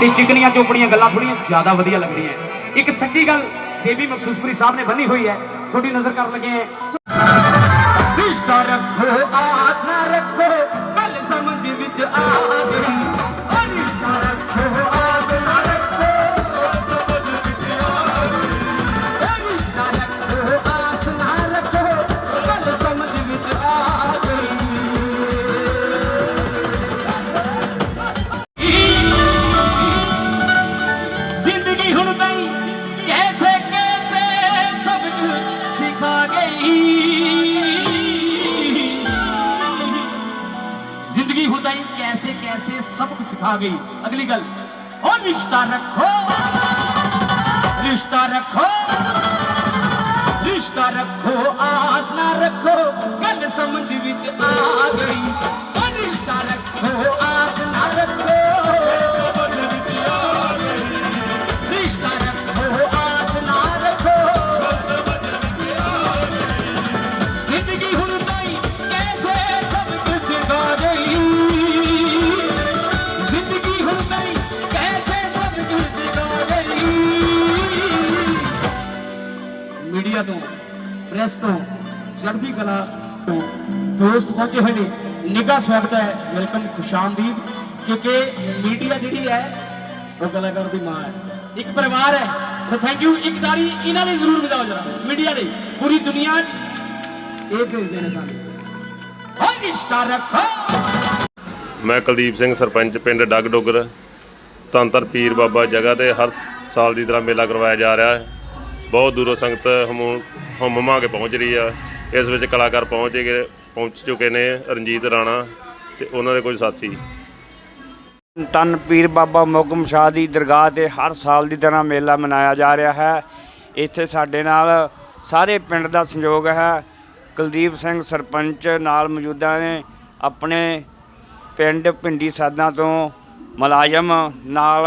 ਤੇ ਚਿਕਨੀਆਂ ਚੋਪੜੀਆਂ ਗੱਲਾਂ ਥੋੜੀਆਂ ਜ਼ਿਆਦਾ ਵਧੀਆ ਲੱਗਦੀਆਂ ਇੱਕ ਸੱਚੀ ਗੱਲ ਦੇਵੀ ਮਖਸੂਸਪੁਰੀ ਸਾਹਿਬ ਨੇ ਬੰਨੀ ਹੋਈ ਹੈ। ਤੁਹਾਡੀ ਨਜ਼ਰ ਕਰਨ ਲੱਗੇ ਹੈ। ਰਿਸ਼ਤਾ ਰੱਖੋ, ਆਸ ਨਾ ਰੱਖੋ, ਗੱਲ ਸਮਝ ਵਿੱਚ ਆ ਗਈ। ਜ਼ਿੰਦਗੀ ਹੁਣ ਕੈਸੇ ਕੈਸੇ ਸਬਕ ਸਿਖਾ ਗਈ। ਅਗਲੀ ਗੱਲ, ਉਹ ਰਿਸ਼ਤਾ ਰੱਖੋ। ਰਿਸ਼ਤਾ ਰੱਖੋ। ਰਿਸ਼ਤਾ ਰੱਖੋ, ਆਸ ਨਾ ਰੱਖੋ। ਗੱਲ ਸਮਝ ਵਿੱਚ ਆ ਗਈ। ਮੀਡੀਆ ਤੋਂ, ਪ੍ਰੈਸ ਤੋਂ, ਚੜ੍ਹਦੀ ਕਲਾ ਤੋਂ ਦੋਸਤ ਪਹੁੰਚੇ ਹੋਏ ਨੇ। ਨਿੱਘਾ ਸਵਾਗਤ ਹੈ ਵੈਲਕਮ ਖੁਸ਼ਾਮਦੀਦ ਕਿਉਂਕਿ ਮੀਡੀਆ ਜਿਹੜੀ ਹੈ, ਉਹ ਕਲਾਕਾਰ ਦੀ ਮਾਂ ਹੈ। ਇੱਕ ਪਰਿਵਾਰ ਹੈ। ਸੋ ਥੈਂਕ ਯੂ ਇੱਕ ਤਾੜੀ ਇਹਨਾਂ ਲਈ ਜ਼ਰੂਰ ਵਜਾਓ ਜਰਾ, ਮੀਡੀਆ ਲਈ। ਪੂਰੀ ਦੁਨੀਆ 'ਚ ਇਹ ਭੇਜਦੇ ਨੇ ਸਾਨੂੰ। ਹੋ ਰਿਸ਼ਤਾ ਰੱਖੋ। ਮੈਂ ਕੁਲਦੀਪ ਸਿੰਘ, ਸਰਪੰਚ ਪਿੰਡ ਡੱਗ ਡੋਗਰ। ਧੰਨ ਪੀਰ ਬਾਬਾ ਜਗ੍ਹਾ ਤੇ ਹਰ ਸਾਲ ਦੀ ਤਰ੍ਹਾਂ ਮੇਲਾ ਕਰਵਾਇਆ ਜਾ ਰਿਹਾ ਹੈ। ਬਹੁਤ ਦੂਰੋਂ ਸੰਗਤ ਹਮੂ ਹਮਮਾ ਕੇ ਪਹੁੰਚ ਰਹੀ ਆ। ਇਸ ਵਿੱਚ ਕਲਾਕਾਰ ਪਹੁੰਚ ਗਏ ਪਹੁੰਚ ਚੁੱਕੇ ਨੇ ਰਣਜੀਤ ਰਾਣਾ ਤੇ ਉਹਨਾਂ ਦੇ ਕੁਝ ਸਾਥੀ। ਤਨ ਪੀਰ ਬਾਬਾ ਮੋਗਮ ਸ਼ਾਹ ਦੀ ਦਰਗਾਹ ਤੇ ਹਰ ਸਾਲ ਦੀ ਤਰ੍ਹਾਂ ਮੇਲਾ ਮਨਾਇਆ ਜਾ ਰਿਹਾ ਹੈ। ਇੱਥੇ ਸਾਡੇ ਨਾਲ ਸਾਰੇ ਪਿੰਡ ਦਾ ਸੰਯੋਗ ਹੈ। ਕੁਲਦੀਪ ਸਿੰਘ ਸਰਪੰਚ ਨਾਲ ਮੌਜੂਦਾ ਨੇ ਆਪਣੇ ਪਿੰਡ ਪਿੰਡੀ ਸਾਦਾ ਤੋਂ ਮੁਲਾਜ਼ਮ ਨਾਲ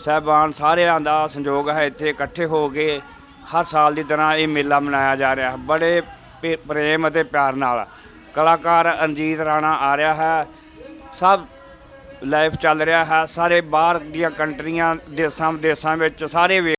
ਸਹਿਬਾਨ ਸਾਰਿਆਂ ਦਾ ਸੰਯੋਗ ਹੈ। ਇੱਥੇ ਇਕੱਠੇ ਹੋ ਕੇ ਹਰ ਸਾਲ ਦੀ ਤਰ੍ਹਾਂ ਇਹ ਮੇਲਾ ਮਨਾਇਆ ਜਾ ਰਿਹਾ ਹੈ। ਬੜੇ ਪੇ- ਪ੍ਰੇਮ ਅਤੇ ਪਿਆਰ ਨਾਲ ਕਲਾਕਾਰ ਰਣਜੀਤ ਰਾਣਾ ਆ ਰਿਹਾ ਹੈ। ਸਭ ਲਾਈਵ ਚੱਲ ਰਿਹਾ ਹੈ। ਸਾਰੇ ਬਾਹਰ ਦੀਆਂ ਕੰਟਰੀਆਂ ਦੇਸਾਂ ਵਿਦੇਸਾਂ ਵਿੱਚ ਸਾਰੇ ਵੇ-